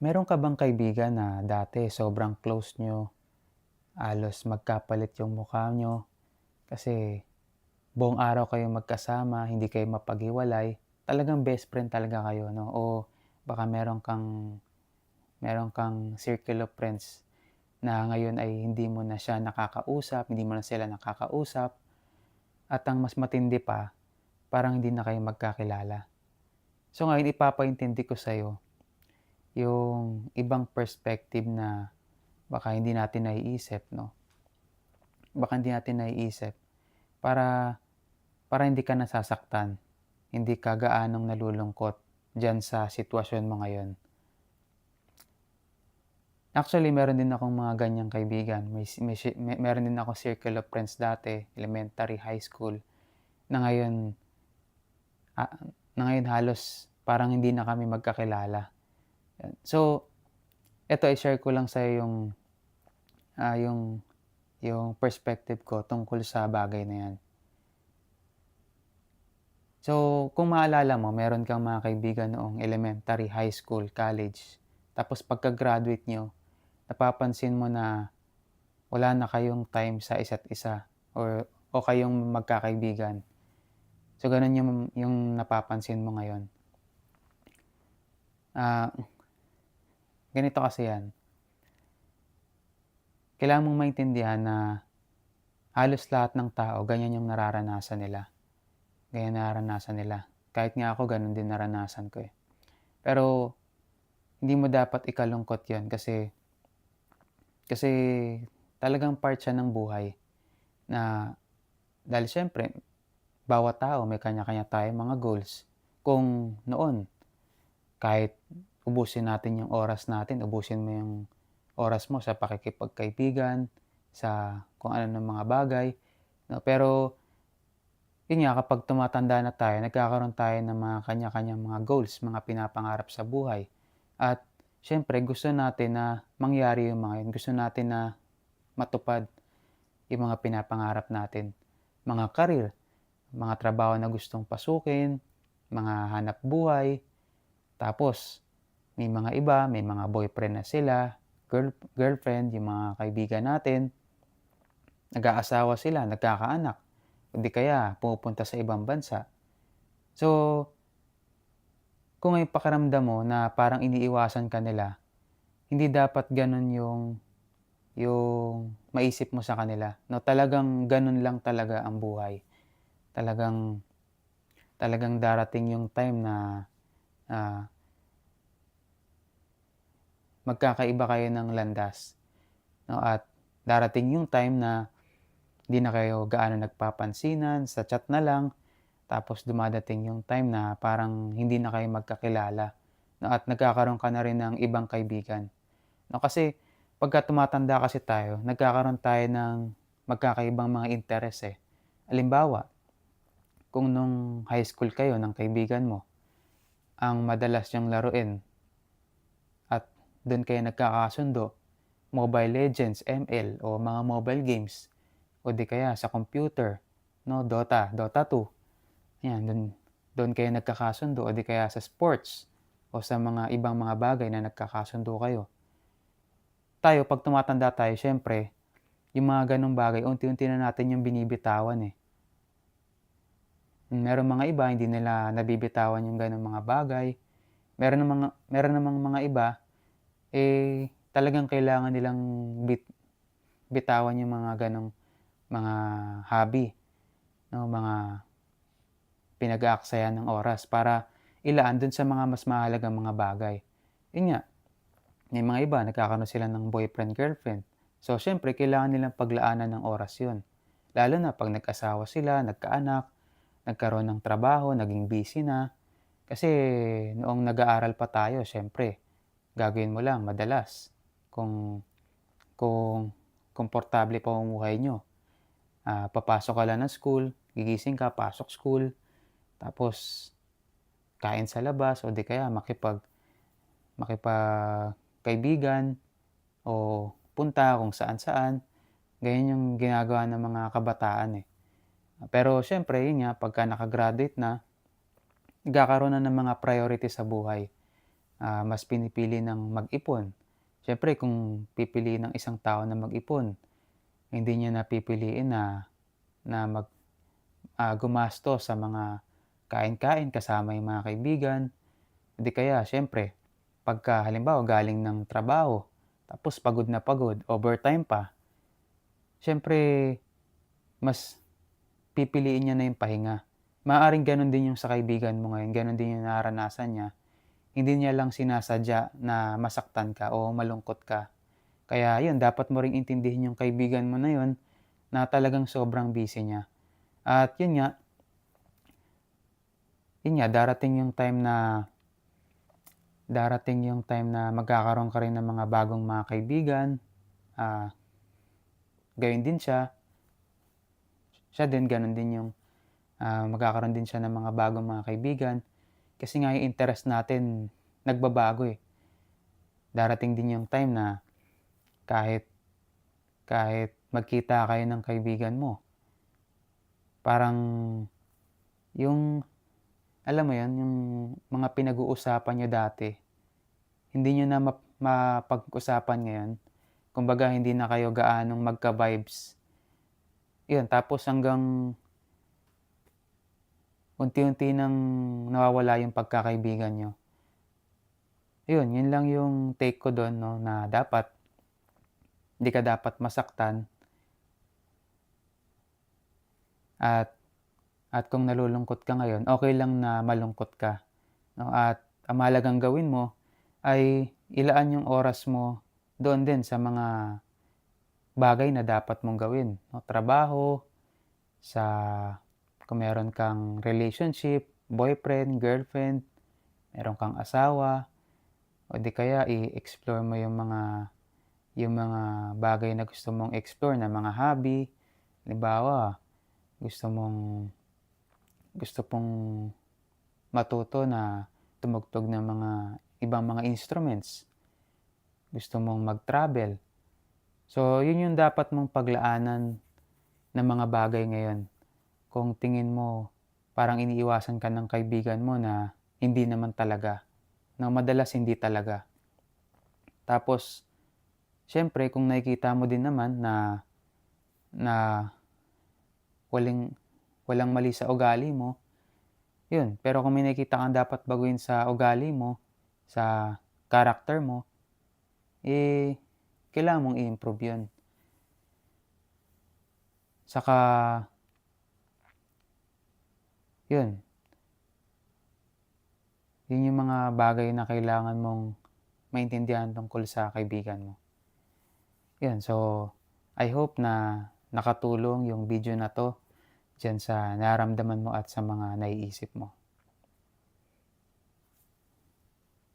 Meron ka bang kaibigan na dati sobrang close niyo, halos magkapalit yung mukha niyo, kasi buong araw kayong magkasama, hindi kayo mapaghiwalay, talagang best friend talaga kayo 'no? O baka meron kang meron kang circle of friends na ngayon ay hindi mo na siya nakakausap, hindi mo na sila nakakausap, at ang mas matindi pa, parang hindi na kayo magkakilala. So ngayon ipapaintindi ko sa'yo yung ibang perspective na baka hindi natin naiisip 'no? Baka hindi natin naiisip para para hindi ka nasasaktan, hindi ka gaanong nalulungkot diyan sa sitwasyon mo ngayon. Actually, meron din akong mga ganyang kaibigan, may may me meron din akong circle of friends dati, elementary, high school, na ngayon, ah, na ngayon halos parang hindi na kami magkakilala. So, eto i-share ko lang sa'yo yung, ah, yung yung perspective ko tungkol sa bagay na 'yan. So, kung maalala mo meron kang mga kaibigan noong elementary, high school, college, tapos pagka-graduate niyo, napapansin mo na wala na kayong time sa isa't isa or o kayong magkakaibigan. So, gano'n yung yung napapansin mo ngayon. Ah, ganito kasi 'yan. Kailangan mong maintindihan na halos lahat ng tao ganyan yung nararanasan nila. Ganyan nararanasan nila. Kahit nga ako gano'n din naranasan ko, eh. Pero hindi mo dapat ikalungkot 'yon kasi kasi talagang part siya ng buhay na dahil siyempre bawat tao may kanya-kanya tayong mga goals. Kung noon kahit ubusin natin yung oras natin, ubusin mo yung oras mo sa pakikipagkaibigan, sa kung ano ng mga bagay, 'no. Pero yun nga kapag tumatanda na tayo nagkakaroon tayo ng mga kanya-kanyang mga goals, mga pinapangarap sa buhay. At siyempre gusto natin na mangyari yung mga yun, gusto natin na matupad yung mga pinapangarap natin. Mga career, mga trabaho na gustong pasukin, mga hanap buhay, tapos may mga iba, may mga boyfriend na sila, girl girlfriend, yung mga kaibigan natin, nag-aasawa sila, nagkakaanak, o di kaya pumupunta sa ibang bansa. So, kung may pakiramdam mo na parang iniiwasan ka nila, hindi dapat gano'n yung yung maisip mo sa kanila 'no. Talagang gano'n lang talaga ang buhay. Talagang talagang darating yung time na, ah magkakaiba kayo ng landas 'no, at darating yung time na hindi na kayo gaano nagpapansinan, sa chat na lang. Tapos dumadating yung time na parang hindi na kayo magkakilala 'no, at nagkakaroon ka na rin ng ibang kaibigan 'no. Kasi pagka tumatanda kasi tayo nagkakaroon tayo ng magkakaibang mga interes, eh. Halimbawa, kung nung high school kayo ng kaibigan mo, ang madalas niyong laruin dun kayo nagkakasundo, Mobile Legends, ML o mga mobile games o di kaya sa computer 'no, Dota, Dota 2. Ayan, dun dun kayo nagkakasundo o di kaya sa sports o sa mga ibang mga bagay na nagkakasundo kayo. Tayo 'pag tumatanda tayo siyempre yung mga gano'ng bagay unti-unti na natin yung binibitawan, eh. Merong mga iba hindi nila nabibitawan yung gano'ng mga bagay. Meron namang meron namang mga iba, eh, talagang kailangan nilang bit bitawan yung mga gano'ng mga hobby 'no, mga pinag-aaksayan ng oras para ilaan dun sa mga mas mahalagang mga bagay. Yun nga, may mga iba nagkakaroon sila ng boyfriend, girlfriend. So, siyempre kailangan nilang paglaanan ng oras yun. Lalo na 'pag nag-asawa sila, nagkaanak, nagkaroon ng trabaho, naging busy na. Kasi noong nag-aaral pa tayo siyempre gagawin mo lang madalas kung kung komportable pamumuhay niyo, ah, papasok ka lang ng school, gigising ka, pasok school, tapos kain sa labas o di kaya makipag makipagkaibigan o punta kung saan-saan. Ganyan yung ginagawa ng mga kabataan, eh. Pero siyempre yun nga pagka naka-graduate na, nagkakaroon na ng mga priority sa buhay. Ah, mas pinipili ng mag-ipon. Siyempre kung pipiliin ng isang tao na mag-ipon, hindi niya na pipiliin na na mag ah, gumastos sa mga kain-kain kasama yung mga kaibigan. O di kaya siyempre pagka halimbawa galing ng trabaho, tapos pagod na pagod, overtime pa, siyempre mas pipiliin niya na yung pahinga. Maaaring gano'n din yung sa kaibigan mo ngayon, gano'n din yung nararanasan niya. Hindi niya lang sinasadya na masaktan ka o malungkot ka. Kaya yun, dapat mo ring intindihin yung kaibigan mo na yun na talagang sobrang busy niya. At yun nga, yun nga, darating yung time na darating yung time na magkakaroon ka rin ng mga bagong mga kaibigan. Ah, gayon din siya. Siya din, ganun din yung ah, magkakaroon din siya ng mga bagong mga kaibigan. Kasi nga yung interest natin nagbabago eh. Darating din yung time na kahit kahit magkita kayo ng kaibigan mo, parang yung alam mo yun, yung mga pinag-uusapan niyo dati, hindi niyo na map mapag-usapan ngayon. Kumbaga hindi na kayo gaanong magka-vibes. Yun, tapos hanggang unti-unti nang nawawala yung pagkakaibigan niyo. Yun, yun lang yung take ko dun 'no, na dapat hindi ka dapat masaktan. At at kung nalulungkot ka ngayon, okey lang na malungkot ka 'no, at ang mahalagang gawin mo ay ilaan yung oras mo doon din sa mga bagay na dapat mong gawin 'no, trabaho, sa kung meron kang relationship, boyfriend, girlfriend, meron kang asawa, o di kaya i-explore mo yung mga yung mga bagay na gusto mong explore na mga hobby. Halimbawa, gusto mong gusto mong matuto na tumugtog ng mga ibang mga instruments. Gusto mong mag-travel. So, yun yung dapat mong paglaanan ng mga bagay ngayon. Kung tingin mo parang iniiwasan ka ng kaibigan mo na hindi naman talaga, na madalas hindi talaga. Tapos siyempre kung nakikita mo din naman na na waling walang mali sa ugali mo, yun. Pero kung may nakikita kang dapat baguhin sa ugali mo, sa character mo, eh, kailangan mong i-improve yun. Saka yun. Yun yung mga bagay na kailangan mong maintindihan tungkol sa kaibigan mo. Yun, so I hope na nakatulong yung video na 'to diyan sa nararamdaman mo at sa mga naiisip mo.